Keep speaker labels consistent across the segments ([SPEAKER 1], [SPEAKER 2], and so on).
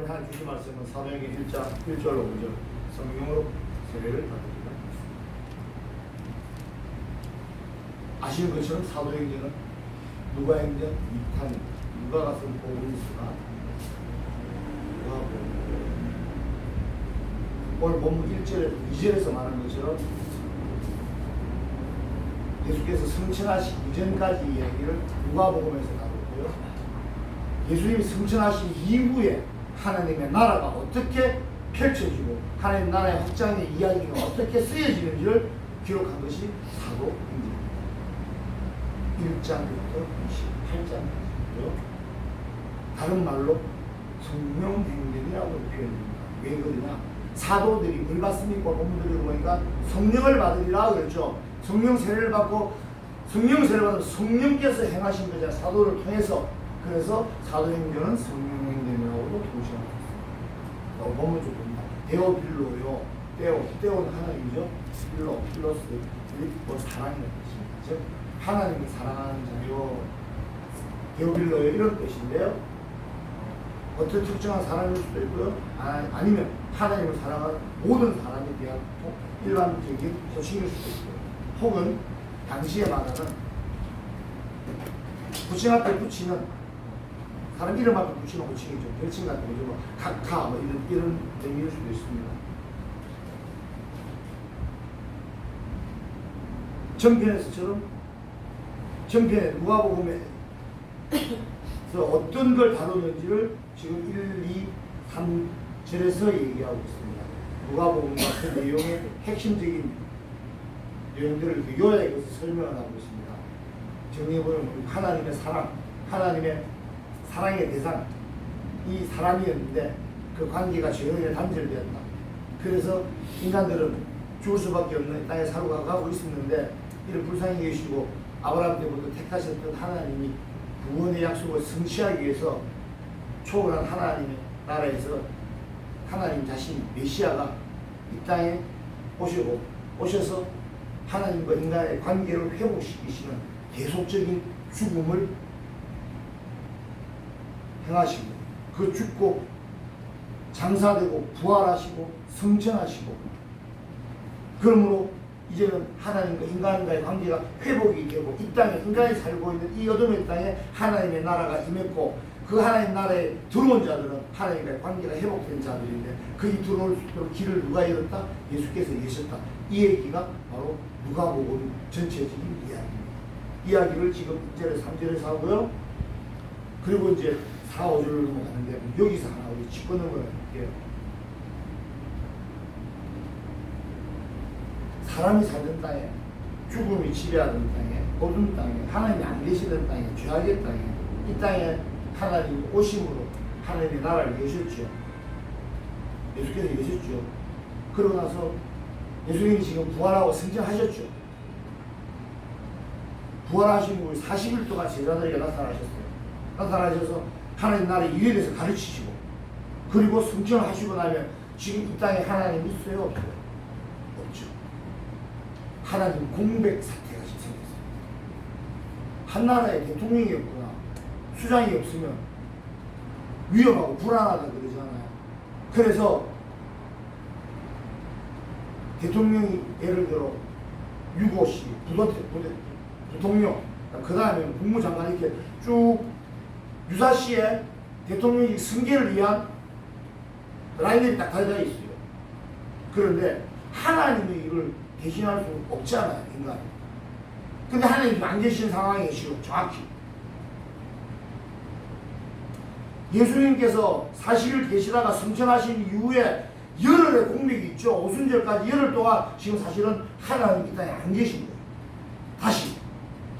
[SPEAKER 1] 오늘 하나 주신 말씀은 사도행전 1장 1절로 5절 성령으로 세례를 받으리라. 아시는 것처럼 사도행전은 누가행전 2탄 누가 가서 복음수가 누가 오늘 본문 1절에서 2절에서 말한 것처럼 예수께서 성천하시기 이전까지 이야기를 누가복음에서 다뤘고요. 예수님이 성천하신 이후에 하나님의 나라가 어떻게 펼쳐지고 하나님 나라의 확장의 이야기가 어떻게 쓰여지는지를 기록한 것이 사도행전입니다. 1장부터 28장까지고요. 다른 말로 성령행전이라고 표현합니다. 왜 그러냐? 사도들이 뭘 받습니까? 본문들이 보니까 성령을 받으리라 그랬죠. 성령 세례를 받고 성령 세례를 받으면 성령께서 행하신 거잖아요. 사도를 통해서 그래서 사도행전은 성령행전이라고도 도시합니다. 어, 보면 좋습니다. 데오빌로요. 데오, 데오는 하나님이죠. 빌로, 필로스, 뭐 사랑이라는. 즉 하나님을 사랑하는 자요. 데오빌로요 이런 뜻인데요. 어떤 특정한 사람일 수도 있고요. 아, 아니면 하나님을 사랑하는 모든 사람에 대한 일반적인 소식일 수도 있고요. 혹은 당시에 말하는 부칭 앞에 붙이는 사람 이름 앞에 붙이는 호칭이죠. 별칭 같은 거죠. 뭐 각하 뭐 이런 이런 의미일 수도 있습니다. 전편에서처럼 전편에 누가복음에 그래서 어떤 걸 다루는지를 지금 1, 2, 3 절에서 얘기하고 있습니다. 누가복음 같은 내용의 핵심적인 내용들을 그 요약해서 설명을 하고 있습니다. 정리해보면 하나님의 사랑, 하나님의 사랑의 대상, 이 사람이었는데 그 관계가 죄에 단절되었다. 그래서 인간들은 죽을 수밖에 없는 땅에 사로가 가고 있었는데 이를 불쌍히 계시고 아브라함 때부터 택하셨던 하나님이 구원의 약속을 성취하기 위해서 초월한 하나님의 나라에서 하나님 자신 메시아가 이 땅에 오시고 오셔서 하나님과 인간의 관계를 회복시키시는 계속적인 죽음을 행하시고 그 죽고 장사되고 부활하시고 성천하시고 그러므로 이제는 하나님과 인간과의 관계가 회복이 되고 이 땅에 인간이 살고 있는 이 어둠의 땅에 하나님의 나라가 임했고 그 하나님 나라에 들어온 자들은 하나님과의 관계가 회복된 자들인데 그이 들어올 수 있도록 길을 누가 열었다? 예수께서 예셨다. 이 얘기가 바로 누가복음 전체적인 이야기입니다. 이야기를 지금 1절에 3절에서 하고요. 그리고 이제 4, 5절로 넘어가는데 여기서 하나 우리 짚고 넘어갈게요. 사람이 살던 땅에 죽음이 지배하던 땅에 어두운 땅에 하나님이 안 계시던 땅에 죄악의 땅에 이 땅에 하나님이 오심으로 하나님의 나라를 여셨죠. 예수께서 여셨죠. 그러고 나서 예수님이 지금 부활하고 승천하셨죠. 부활하신 후 40일 동안 제자들에게 나타나셨어요. 나타나셔서 하나님 나라의 일에 대해서 가르치시고 그리고 승천을 하시고 나면 지금 이 땅에 하나님 있어요? 없어요? 없죠. 하나님 공백 사태가 생겼어요. 한 나라에 대통령이 없거나 수장이 없으면 위험하고 불안하다 그러잖아요. 그래서 대통령이 예를 들어 유고시, 부대, 부통령, 그 다음에 국무장관 이렇게 쭉 유사시에 대통령이 승계를 위한 라인들이 딱 달려 있어요. 그런데 하나님의 일을 대신할 수 없잖아요, 인간. 근데 하나님이 안 계신 상황에 지금 정확히. 예수님께서 40일 계시다가 승천하신 이후에 열흘의 공백이 있죠. 오순절까지 열흘 동안 지금 사실은 하나님 이 땅에 안 계신 거예요. 다시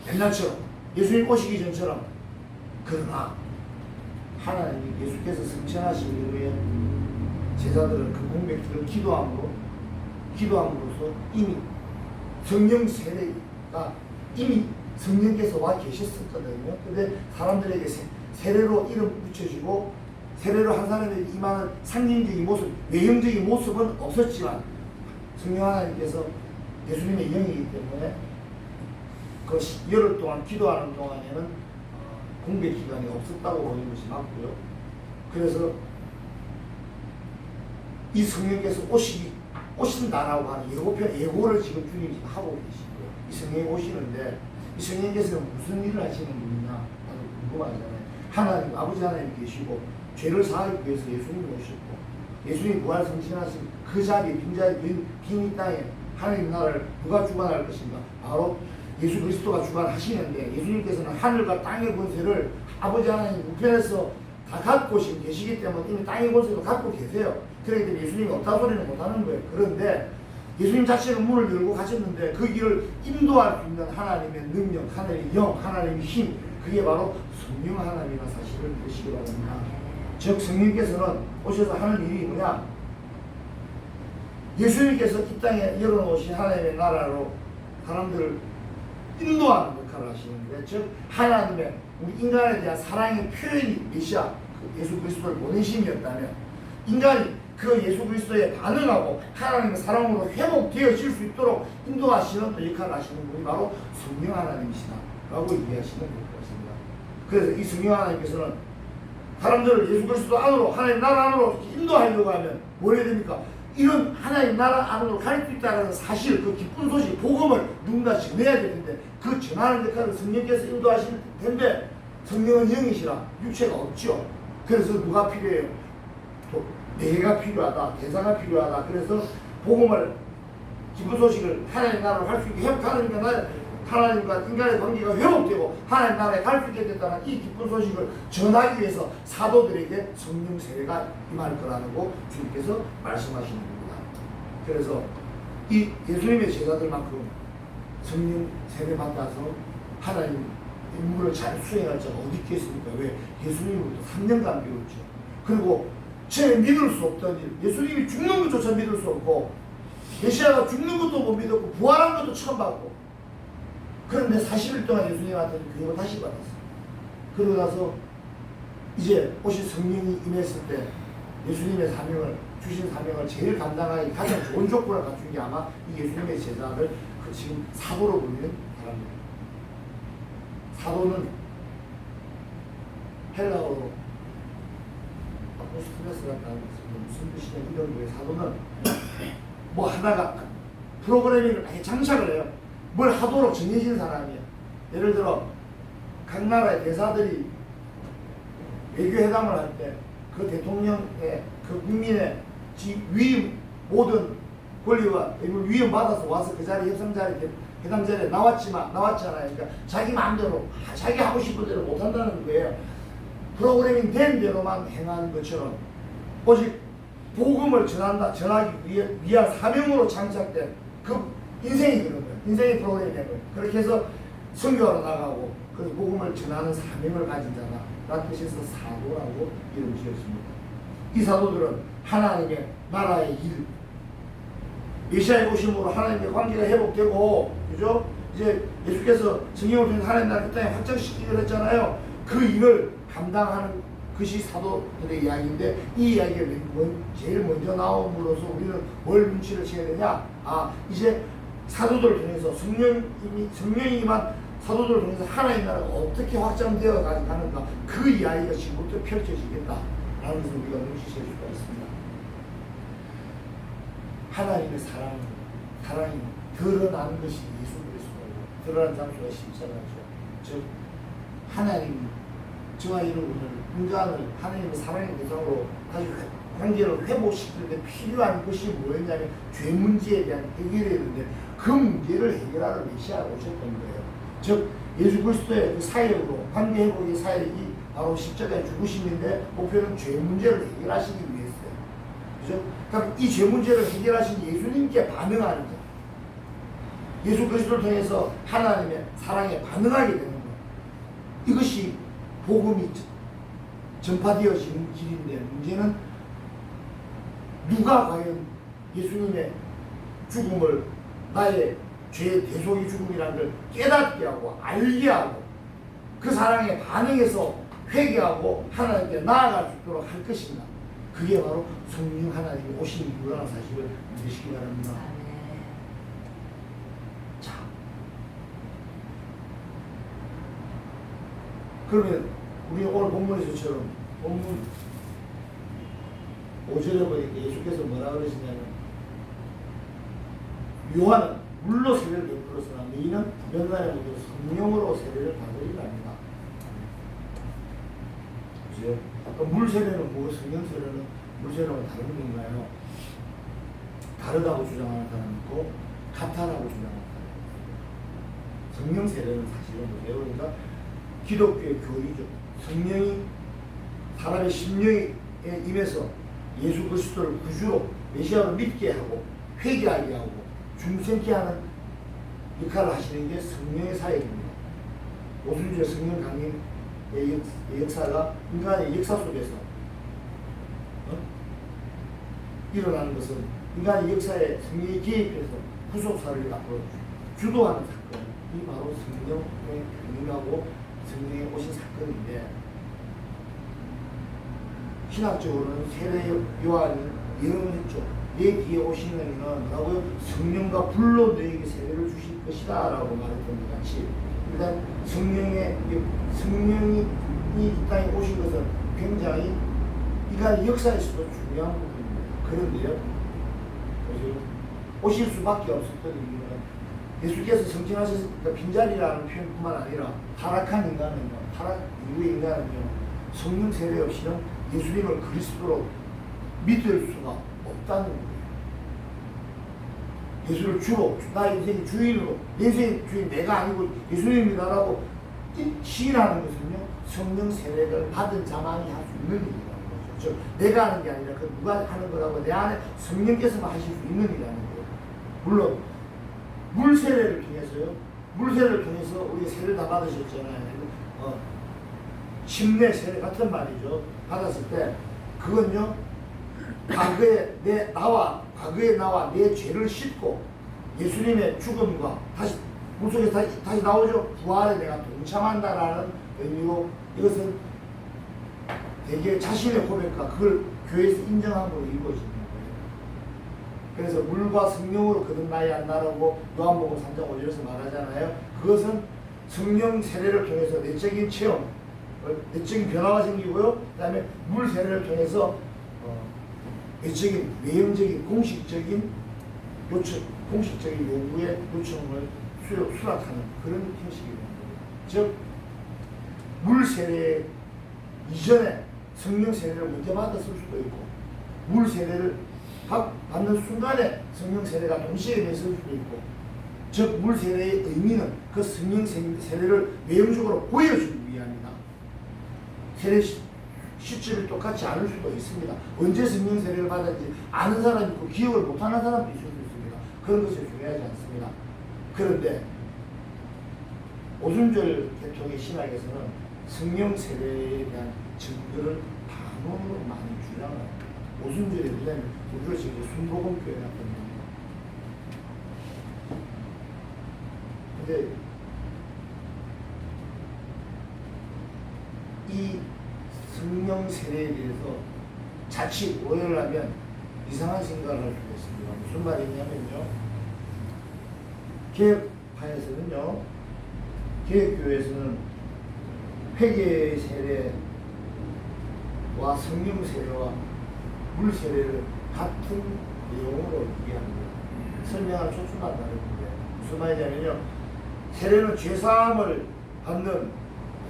[SPEAKER 1] 옛날처럼 예수님 오시기 전처럼 그러나 하나님이 예수께서 승천하신 이후에 제자들은 그 공백들을 기도함으로 기도함으로써 이미 성령 세례가 이미 성령께서 와 계셨었거든요. 근데 사람들에게 세, 세례로 이름 붙여지고 세례로 한 사람에게 임하는 상징적인 모습, 외형적인 모습은 없었지만 성령 하나님께서 예수님의 영이기 때문에 그 시- 열흘 동안 기도하는 동안에는 어, 공백 기간이 없었다고 보는 것이 맞고요. 그래서 이 성령께서 오시기 오신다라고 하는 예고편 예고를 지금 지금 하고 계시고요. 이 성령이 오시는데 이 성령께서는 무슨 일을 하시는 분이냐 나도 궁금하잖아요. 하나님 아버지 하나님 계시고 죄를 사하기 위해서 예수님이 오셨고 예수님이 부활 성신하신 그 자리 빈자리 빈, 빈이 땅에 하나님 나라를 누가 주관할 것인가 바로 예수 그리스도가 주관하시는데 예수님께서는 하늘과 땅의 권세를 아버지 하나님 우편에서 다 갖고 지금 계시기 때문에 이미 땅의 권세도 갖고 계세요. 그렇기 때문에 예수님이 없다 소리는 못하는 거예요. 그런데 예수님 자체는 문을 열고 가셨는데 그 길을 인도할 수 있는 하나님의 능력, 하나님의 영, 하나님의 힘 그게 바로 성령 하나님이라는 사실을 믿으시기 바랍니다. 즉 성령께서는 오셔서 하는 일이 뭐냐? 예수님께서 이 땅에 열어놓으신 하나님의 나라로 사람들을 인도하는 역할을 하시는데 즉 하나님의 우리 인간에 대한 사랑의 표현이 메시아 그 예수 그리스도를 보내 심이었다면 인간이 그 예수 그리스도에 반응하고 하나님의 사랑으로 회복되어질 수 있도록 인도하시는 또 역할을 하시는 분이 바로 성령 하나님이시다 라고 얘기하시는 것입니다. 그래서 이 성령 하나님께서는 사람들을 예수 그리스도 안으로 하나님 나라 안으로 인도하려고 하면 뭘 해야 됩니까? 이런 하나님 나라 안으로 갈 수 있다는 사실, 그 기쁜 소식, 복음을 누군가 전해야 되는데 그 전하는 역할을 성령께서 인도하실 텐데 성령은 영이시라 육체가 없죠. 그래서 누가 필요해요? 또 내가 필요하다, 대사가 필요하다. 그래서 복음을 기쁜 소식을 하나님 나라로 할 수 있게 회복하는 게 하나님과 인간의 관계가 회복되고 하나님 나라에 갈 수 있게 됐다는 이 기쁜 소식을 전하기 위해서 사도들에게 성령 세례가 임할 거라는 거 주님께서 말씀하시는 겁니다. 그래서 이 예수님의 제자들만큼 성령 세례 받아서 하나님 임무를 잘 수행할 자가 어디 있겠습니까? 왜? 예수님으로부터 3년간 배웠죠. 그리고 제 믿을 수 없던 일, 예수님이 죽는 것조차 믿을 수 없고 메시아가 죽는 것도 못 믿었고 부활한 것도 처음 봤고 그런데 40일 동안 예수님한테 교육을 다시 받았어요. 그러고 나서 이제 오신 성령이 임했을 때 예수님의 사명을 주신 사명을 제일 감당하기 가장 좋은 조건을 갖춘 게 아마 이 예수님의 제자를 그 지금 사도로 불리는 사람입니다. 사도는 헬라어로 있습니다. 무슨 뜻이냐 이런 거예요. 사도는 뭐 하다가 프로그래밍을 아예 장착을 해요. 뭘 하도록 정해진 사람이에요. 예를 들어 각 나라의 대사들이 외교회담을 할 때 그 대통령의 그 국민의 지 위임 모든 권리와 이걸 위임 받아서 와서 그 자리 협상 자리 회담 자리에 나왔지만 나왔잖아요. 그러니까 자기 마음대로 아, 자기 하고 싶은 대로 못 한다는 거예요. 프로그래밍 된 대로만 행하는 것처럼 오직 복음을 전한다 전하기 위한 사명으로 장착된 그 인생이 그런 거예요. 인생이 프로그램이 된 거예요. 그렇게 해서 선교하러 나가고 그 복음을 전하는 사명을 가진 자다. 라는 뜻에서 사도라고 이름 지었습니다. 이 사도들은 하나님의 나라의 일, 메시아의 오심으로 하나님의 관계가 회복되고, 그죠? 이제 예수께서 성령을 통해 하나님 나라 이 땅에 확장시키기로 했잖아요. 그 일을 감당하는 것이 사도들의 이야기인데 이 이야기가 맨- 제일 먼저 나옴으로써 우리는 뭘 눈치를 채야 되냐? 아 이제 사도들을 통해서 성령이 성령이 임한 사도들을 통해서 하나님 나라가 어떻게 확장되어 가는가 그 이야기가 지금부터 펼쳐지겠다라는 것을 우리가 눈치챌 수가 있습니다. 하나님의 사랑, 사랑이 드러나는 것이 예수 그리스도고 드러난 장소가 십자가죠. 즉 하나님 저와 여러분을 인간을 하나님의 사랑의 대상으로 다시 회- 관계를 회복시킬 때 필요한 것이 뭐였냐면 죄 문제에 대한 해결이었는데 그 문제를 해결하러 메시아가 오셨던 거예요. 즉 예수 그리스도의 그 사역으로 관계 회복의 사역이 바로 십자가의 죽으심인데 목표는 죄 문제를 해결하시기 위해서요. 그죠? 그럼 이 죄 문제를 해결하신 예수님께 반응하는 거. 예수 그리스도를 통해서 하나님의 사랑에 반응하게 되는 거. 이것이 복음이 전파되어지는 길인데 문제는 누가 과연 예수님의 죽음을 나의 죄의 대속의 죽음이라는 걸 깨닫게 하고 알게 하고 그 사랑에 반응해서 회개하고 하나님께 나아갈 수 있도록 할 것인가 그게 바로 성령 하나님이 오신 이유라는 사실을 믿으시기 바랍니다. 자. 그러면 우리 오늘 본문에서처럼 본문 5절에 보니까 예수께서 뭐라 그러시냐면 요한은 물로 세례를 베풀었으나 너희는 연단의 문으로 성령으로 세례를 받으리랍니다. 그죠? 아까 물 세례는 뭐고 성령 세례는 물 세례는 다른 건가요? 다르다고 주장하는 사람이 있고 같다라고 주장하는 있고 성령 세례는 사실은 뭐예요? 그러니까 기독교의 교리죠. 성령이 사람의 심령에 임해서 예수 그리스도를 구주로 메시아로 믿게 하고 회개하게 하고 중생케 하는 역할을 하시는 게 성령의 사역입니다. 오순절 성령 강림의 역- 역사가 인간의 역사 속에서 어? 일어나는 것은 인간의 역사에 성령이 개입해서 후속사를 앞으로 주도하는 사건, 이 바로 성령의 강림하고 성령이 오신 사건인데 신학적으로는 세례 요한이 예언을 했죠. 내 뒤에 오시는 이는 뭐라고요? 성령과 불로 너에게 세례를 주실 것이다 라고 말했던 것 같이 일단 성령의 성령이 이 땅에 오신 것은 굉장히 인간의 역사에서도 중요한 부분입니다. 그런데요. 오실 수밖에 없었던 이유는 예수께서 그 빈자리라는 표현뿐만 아니라 타락한 인간은요, 타락 이후의 인간은요, 성령 세례 없이는 예수님을 그리스도로 믿을 수가 없다는 거예요. 예수를 주로, 나 인생의 주인으로, 내 인생의 주인 내가 아니고 예수님이다라고 시인하는 것은요, 성령 세례를 받은 자만이 할 수 있는 일이라는 거죠. 즉, 내가 하는 게 아니라 그 누가 하는 거라고 내 안에 성령께서만 하실 수 있는 일이라는 거예요. 물론, 물 세례를 통해서요, 물 세례를 통해서 우리 세례 다 받으셨잖아요. 어, 침례 세례 같은 말이죠. 받았을 때, 그건요, 과거에 내 나와 과거의 나와 내 죄를 씻고 예수님의 죽음과 다시 물속에 다시, 다시 나오죠 부활에 내가 동참한다라는 의미로 이것은 대개 자신의 고백과 그걸 교회에서 인정함으로 거예요. 그래서 물과 성령으로 거듭나야 한다라고 요한복음 3장 5절에서 말하잖아요. 그것은 성령 세례를 통해서 내적인 체험, 어, 내적인 변화가 생기고요. 그 다음에 물 세례를 통해서 어, 외적인 외형적인 공식적인 요청, 공식적인 요구의 요청을 수요, 수락하는 그런 형식이 되는 거예요. 즉, 물 세례 이전에 성령 세례를 먼저 받았을 수도 있고, 물 세례를 받, 받는 순간에 성령 세례가 동시에 됐을 수도 있고, 즉, 물 세례의 의미는 그 성령 세- 세례를 외형적으로 보여주기 위함이다. 세례 시- 시점이 똑같지 않을 수도 있습니다. 언제 성령 세례를 받았는지 아는 사람이 있고 기억을 못하는 사람도 있을 수 있습니다. 그런 것이 중요하지 않습니다. 그런데 오순절 계통의 신학에서는 성령 세례에 대한 증거를 단원으로 많이 주장을 합니다. 오순절에 왜냐하면 우리가 지금 순복음 교회 같은 이 성령 세례에 대해서 자칫 오해를 하면 이상한 생각을 할 수가 있습니다. 무슨 말이냐면요. 개혁파에서는요, 개혁교회에서는 회개 세례와 성령 세례와 물 세례를 같은 내용으로 이해합니다. 설명을 초점한다는 건데 무슨 말이냐면요. 세례는 죄사함을 받는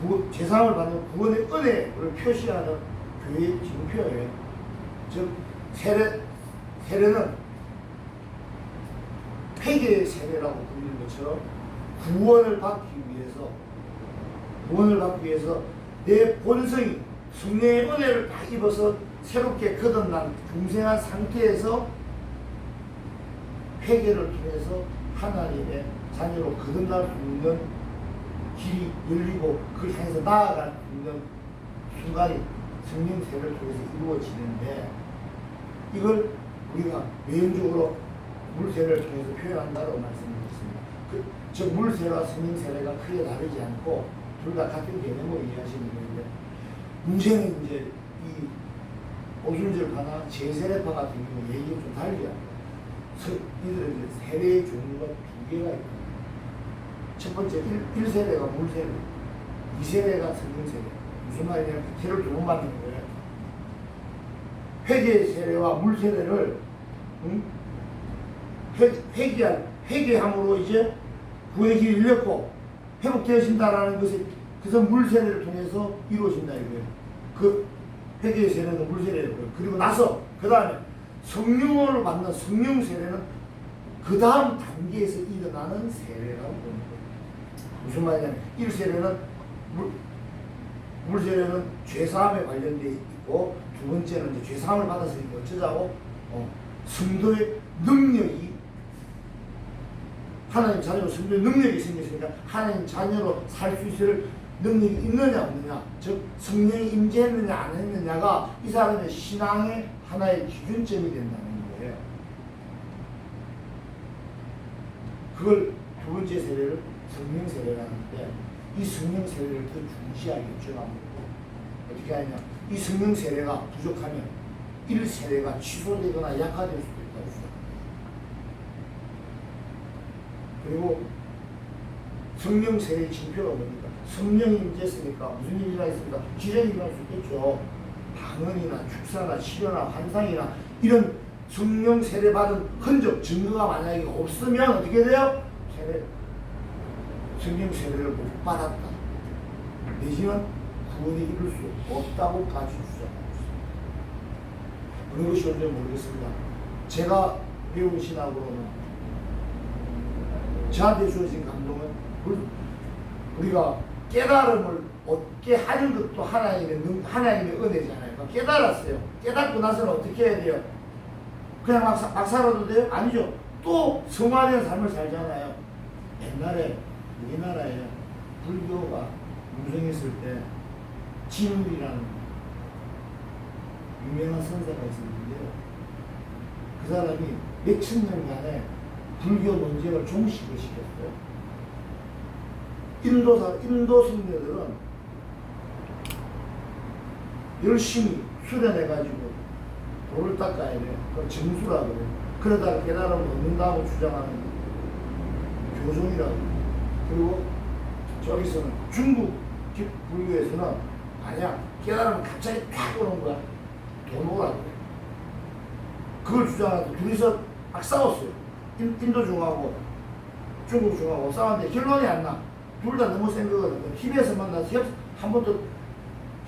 [SPEAKER 1] 구, 죄사함을 받는 구원의 은혜를 표시하는 교회의 징표예요. 즉 세례 세례는 회개의 세례라고 불리는 것처럼 구원을 받기 위해서 구원을 받기 위해서 내 본성이 성령의 은혜를 다 입어서 새롭게 거듭난 중생한 상태에서 회개를 통해서 하나님의 자녀로 거듭날 수 있는 길이 열리고 나아갈 수 있는 순간이 성령 세례를 통해서 이루어지는데 이걸 우리가 외형적으로 물세례를 통해서 표현한다고 말씀드렸습니다. 그, 즉 물세례와 성령 세례가 크게 다르지 않고 둘 다 같은 개념으로 이해하시면 되는데 문제는 이제 이 오순절 파나 제세례파 같은 경우 얘기가 좀 달리야. 이들은 이제 세례의 종류가 두 개가 있다. 첫 번째 일, 세례가 물세례, 이세례가 성령세례. 무슨 말이냐면 세례를 두번 받는 거예요. 회개 세례와 물 세례를 응? 회, 회개한 회개함으로 이제 구의 길이 열렸고 회복되어진다라는 것이 그래서 물 세례를 통해서 이루어진다 이거예요. 그 회개의 세례는 물 세례고요. 그리고 나서 그 다음에 성령을 받는 성령 세례는 그 다음 단계에서 일어나는 세례라고 보는 거예요. 무슨 말이냐면 1세례는 물, 물 세례는 죄사함에 관련돼 있고 두 번째는 이제 죄사함을 받았으니까 어쩌자고? 어, 성도의 능력이 하나님 자녀로 성도의 능력이 생겼으니까 하나님 자녀로 살 수 있을 능력이 있느냐 없느냐? 즉 성령이 임재했느냐 안 했느냐가 이 사람의 신앙의 하나의 기준점이 된다는 거예요. 그걸 두 번째 세례를 성령 세례라는데 이 성령 세례를 더 중시하게 주장하고 어떻게 하냐 이 성령 세례가 부족하면 일 세례가 취소되거나 약화될 수도 있다고 주장합니다. 그리고 성령 세례의 징표가 뭡니까? 성령이 임재했으니까 무슨 일이 있습니까? 기적이 일어날 수 있겠죠. 방언이나 축사나 치료나 환상이나 이런 성령 세례 받은 흔적 증거가 만약에 없으면 어떻게 돼요? 세례 성령 세례를 못 받았다. 내지는 구원이 이룰 수 없다고까지 주장하고 있습니다. 어느 것이 옳은지 모르겠습니다. 제가 배운 신학으로는 저한테 주어진 감동은 물- 우리가 깨달음을 얻게 하는 것도 하나님의 능, 하나님의 은혜잖아요. 깨달았어요. 깨닫고 나서는 어떻게 해야 돼요? 그냥 막, 사- 막 살아도 돼요? 아니죠. 또 성화된 삶을 살잖아요. 옛날에 우리나라에 불교가 무성했을 때 진울이라는 유명한 선사가 있었는데요. 그 사람이 몇천 년간의 불교 논쟁을 종식을 시켰어요. 인도사, 인도 승려들은 열심히 수련해가지고 돌을 닦아야 돼요. 그걸 정수라고 그래요. 그러다가 깨달음을 얻는다고 주장하는 교종이라고 그래요. 그리고 저기서는 중국 기- 불교에서는 아니야 깨달으면 갑자기 탁 오는 거야. 도노라고. 그래 그걸 주장하고 둘이서 막 싸웠어요. 인, 인도 중하고 중국 중하고 싸웠는데 결론이 안나 둘 다 너무 센 거거든요 TV에서 만나서 협, 한번더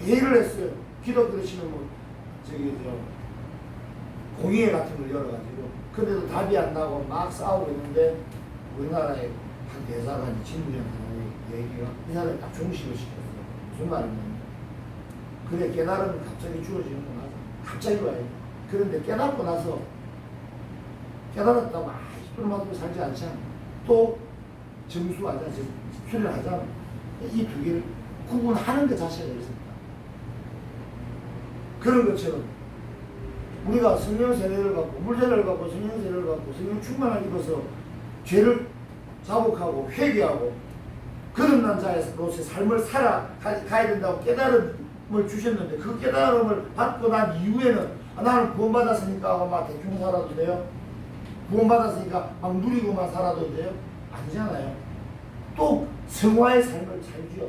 [SPEAKER 1] 회의를 했어요. 기독교를 치는 뭐 저기 저 공의회 같은 걸 열어가지고. 근데도 답이 안 나고 막 싸우고 있는데 우리나라의 한 대사가 진무형 얘기가 이 사람이 딱 종식을 시켰어요. 무슨 말이냐면 그래 깨달으면 갑자기 주어지는구나. 갑자기 와요. 그런데 깨닫고 나서 깨달았다고 아 이끌어맞고 살지 않잖아. 또 정수하잖아. 수련 하잖아. 이 두 개를 구분하는 것 자체가 있습니다. 그런 것처럼 우리가 성령 세례를 갖고 물세례를 갖고 성령 세례를 갖고 성령 충만을 입어서 죄를 자복하고 회개하고 거듭난 자로서의 삶을 살아 가- 가야 된다고 깨달음을 주셨는데 그 깨달음을 받고 난 이후에는 아, 나는 구원받았으니까 막 대충 살아도 돼요? 구원받았으니까 막 누리고만 살아도 돼요? 아니잖아요. 또 성화의 삶을 살죠.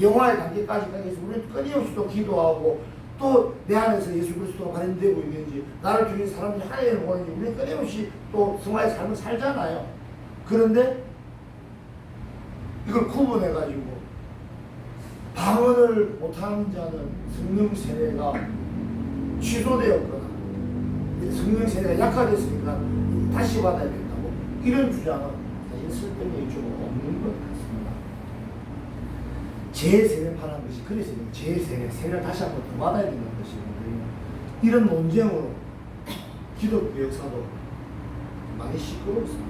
[SPEAKER 1] 영화의 단계까지 가기 위해서 우리는 끊임없이 또 기도하고 또 내 안에서 예수 그리스도가 발현되고 있는지 나를 죽인 사람들이 하나님을 보는지 우리는 끊임없이 또 성화의 삶을 살잖아요. 그런데 이걸 구분해가지고 방언을 못하는 자는 성령 세례가 취소되었거나 성령 세례가 약화됐으니까 다시 받아야 된다고 이런 주장은 사실 설득력이 좀 없는 것 같습니다. 재세례파라는 것이 그래서 재세례, 세례를 다시 한 번 더 받아야 되는 것이거든요. 이런 논쟁으로 기독교 역사도 많이 시끄럽습니다.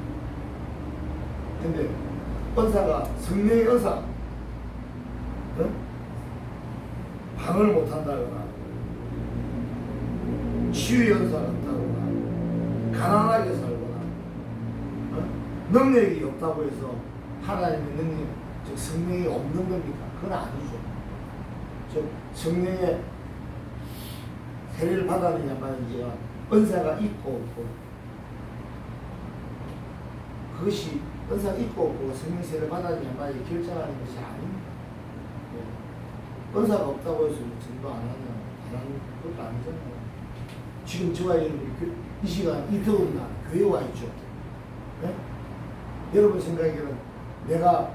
[SPEAKER 1] 근데 은사가 성령의 은사 어? 방을 못한다거나 치유의 은사가 없다거나 가난하게 살거나 어? 능력이 없다고 해서 하나님의 능력 즉 성령이 없는 겁니까? 그건 아니죠 즉 성령의 세례를 받았느냐 말이지만 은사가 있고 없고 그것이 은사가 있고 없고 성령세를 받았느냐 말이 결정하는 것이 아닙니다. 네. 은사가 없다고 해서 전도 안 하냐 안 하는 것도 아니잖아요. 지금 저와 여러분이 그- 이 시간 이 더운 날 교회에 와 있죠. 네? 여러분 생각에는 내가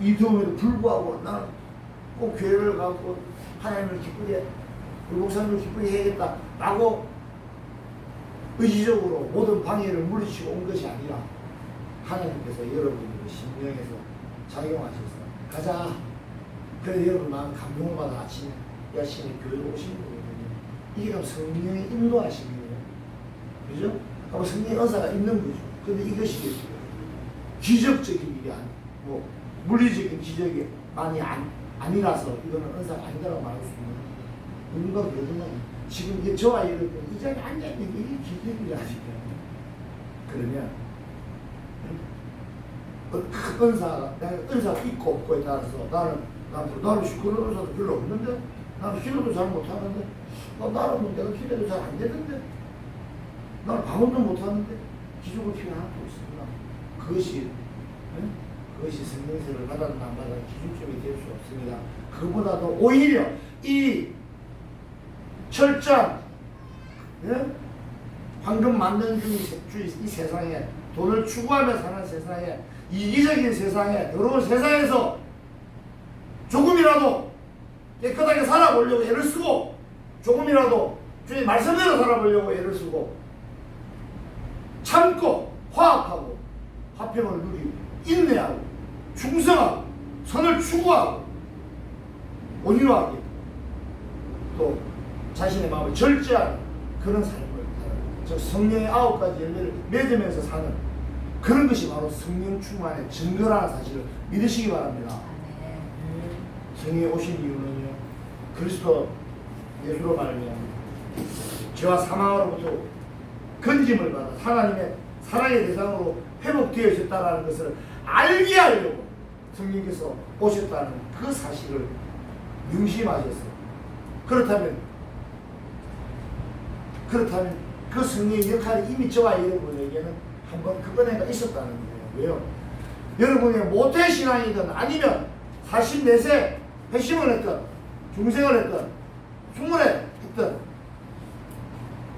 [SPEAKER 1] 이 더움에도 불구하고 나는 꼭 교회를 가고 하나님을 기쁘게 우리 목사님을 기쁘게 해야겠다라고 의지적으로 모든 방해를 물리치고 온 것이 아니라 하나님께서 여러분의 심령에서 작용하셔서 가자. 그래 여러분 마음 감동을 받아 아침에 열심히 교회로 오신 거거든요. 이게 바로 성령의 인도하심이에요. 그죠? 그럼 성령의 은사가 있는 거죠. 근데 이것이 기적적인 일이 아니, 뭐 물리적인 기적이 많이 안, 아니라서 이거는 은사가 아니다라고 말할 수 있는 누군가 그러더만 지금 저와 여러분 이 자리에 앉아있는 게 이게 기적이라니까 그러면 은사가 내가 은사가 있고 없고에 따라서 나는 나는 나는 그런 은사도 별로 없는데 나는 기도도 잘 못하는데 어, 나는 뭐 내가 기도도 잘 안 되는데 나는 방언도 못하는데 기적을 필요 하나도 없습니다. 그것이 응? 그것이 성령세를 받았나 안 받았나 기준점이 될 수 없습니다. 그보다도 오히려 이 철저한 예? 황금 세- 주의 이 세상에 돈을 추구하며 사는 세상에 이기적인 세상에 더러운 세상에서 조금이라도 깨끗하게 살아보려고 애를 쓰고 조금이라도 주의 말씀대로 살아보려고 애를 쓰고 참고 화합하고 화평을 누리고 인내하고 충성하고 선을 추구하고 온유하게 또 자신의 마음을 절제하는 그런 삶 저 성령의 아홉 가지 열매를 맺으면서 사는 그런 것이 바로 성령 충만의 증거라는 사실을 믿으시기 바랍니다. 성령이 오신 이유는요 그리스도 예수로 말미암아 죄와 사망으로부터 건짐을 받아 하나님의 사랑의 대상으로 회복되어졌다는 것을 알게 하려고 성령께서 오셨다는 그 사실을 명심하셨어요. 그렇다면 그렇다면 그 성령의 역할이 이미 저와 여러분에게는 한번 그 은혜가 있었다는 거예요. 여러분의 모태 신앙이든 아니면 44세 회심을 했던 중생을 했던 충분에 했던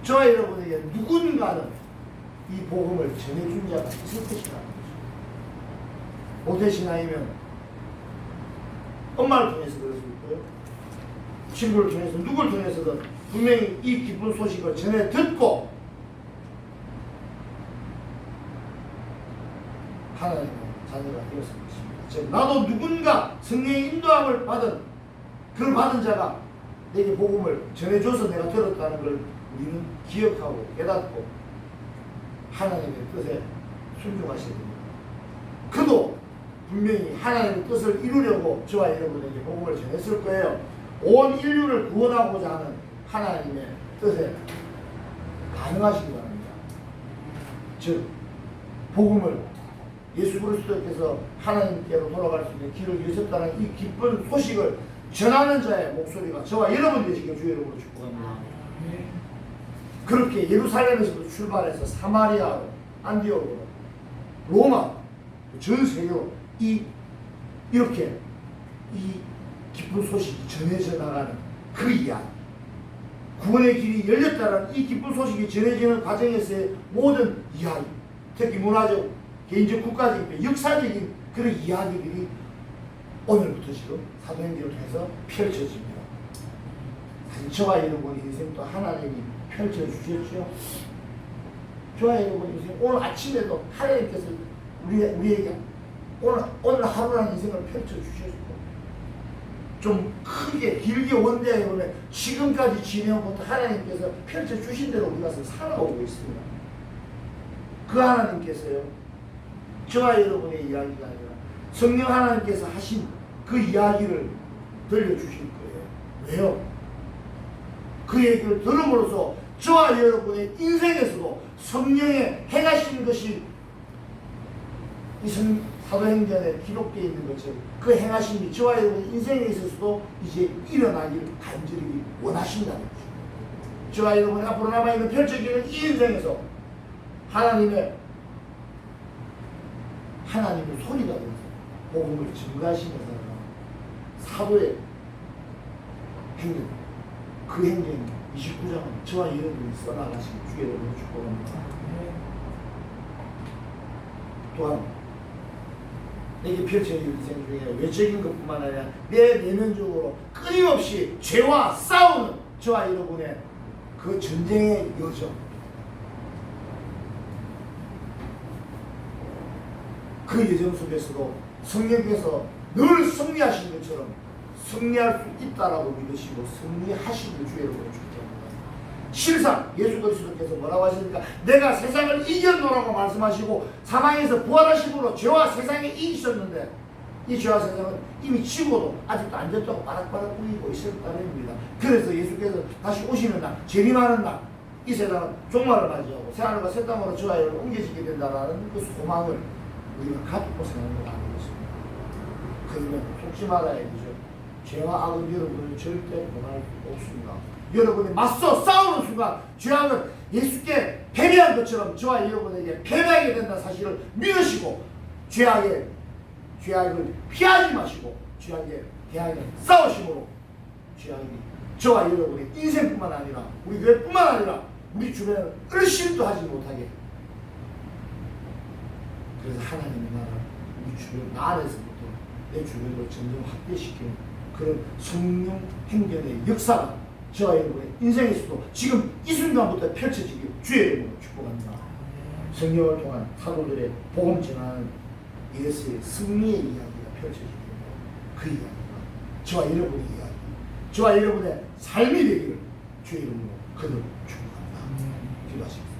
[SPEAKER 1] 저와 여러분에게 누군가는 이 복음을 전해준 자가 있을 것이라는 거죠. 모태 신앙이면 엄마를 통해서 그럴 수 있고요. 친구를 통해서 누구를 통해서든 분명히 이 기쁜 소식을 전해 듣고 하나님의 자녀가 되었을 것입니다. 즉 나도 누군가 성령의 인도함을 받은 그를 받은 자가 내게 복음을 전해줘서 내가 들었다는 걸 우리는 기억하고 깨닫고 하나님의 뜻에 순종하셔야 됩니다. 그도 분명히 하나님의 뜻을 이루려고 저와 여러분에게 복음을 전했을 거예요. 온 인류를 구원하고자 하는 하나님의 뜻에 반응하시기 바랍니다. 즉 복음을 예수 그리스도께서 하나님께로 돌아갈 수 있는 길을 여셨다는 이 기쁜 소식을 전하는 자의 목소리가 저와 여러분 되시길 주의 이름으로 축복합니다. 그렇게 예루살렘에서도 출발해서 사마리아로 안디옥으로 로마 전 세계로 이 이렇게 이 기쁜 소식이 전해져 나가는 그 이야기 구원의 길이 열렸다는 이 기쁜 소식이 전해지는 과정에서의 모든 이야기 특히 문화적 개인적 국가적 역사적인 그런 이야기들이 오늘부터 지금 사도행전을 통해서 펼쳐집니다. 저와 여러분 인생도 하나님이 펼쳐주셨죠. 저와 여러분 인생 오늘 아침에도 하나님께서 우리, 우리에게 오늘, 오늘 하루라는 인생을 펼쳐주셨고 좀 크게 길게 원대하게 보면 지금까지 지내온 것도 하나님께서 펼쳐 주신 대로 우리가 살아오고 있습니다. 그 하나님께서요 저와 여러분의 이야기가 아니라 성령 하나님께서 하신 그 이야기를 들려주실 거예요. 왜요? 그 얘기를 들음으로써 저와 여러분의 인생에서도 성령의 행하신 것이 이 성, 사도행전에 기록되어 있는 것처럼 그 행하심이 저와 여러분의 인생에 있어서도 이제 일어나기를 간절히 원하신다는 거죠. 저와 여러분이 앞으로 남아있는 펼쳐지는 이 인생에서 하나님의 하나님의 소리가 되면서 복음을 증가하시면서 사도의 행전 그 행전이 29장은 저와 여러분이 써나가신 주의 이름으로 축복합니다. 또한 내게 펼쳐진 인생 중에 외적인 것뿐만 아니라 내 내면적으로 끊임없이 죄와 싸우는 저와 여러분의 그 전쟁의 여정 그 여정 속에서도 성령께서 늘 승리하신 것처럼 승리할 수 있다라고 믿으시고 승리하시는 주의 축복합니다. 실상 예수 그리스도께서 뭐라고 하십니까? 내가 세상을 이겼노라고 말씀하시고 사망에서 부활하심으로 죄와 세상에 이기셨는데 이 죄와 세상은 이미 지고도 아직도 안 됐다고 바락바락 꾸이고 있을 따름입니다. 그래서 예수께서 다시 오시는 날, 재림하는 날, 이 세상은 종말을 맞이하고 새하늘과 새 땅으로 여러분 옮겨지게 된다라는 그 소망을 우리가 갖고 걸 알고 있습니다. 그러면 속지 말아야 되죠. 죄와 악은 여러분을 절대 수 없습니다. 여러분이 맞서 싸우는 순간 죄악은 예수께 패배한 것처럼 저와 여러분에게 패배하게 된다는 사실을 믿으시고 죄악에 죄악을 피하지 마시고 죄악에 대하여 싸우심으로 죄악이 저와 여러분의 인생뿐만 아니라 우리 교회뿐만 아니라 우리 주변을 을실도 하지 못하게. 그래서 하나님의 나라 우리 주변 나 안에서부터 내 주변으로 점점 확대시키는 그런 성령 행전의 역사가 저와 여러분의 인생에서도 지금 이 순간부터 펼쳐지길 주의 이름으로 축복합니다. 성령을 통한 사도들의 복음 전하는 예수의 승리의 이야기가 펼쳐지고 그 이야기가 저와 여러분의 이야기, 저와 여러분의 삶이 되기를 주의 이름으로 그들 축복합니다. 기도하십시오.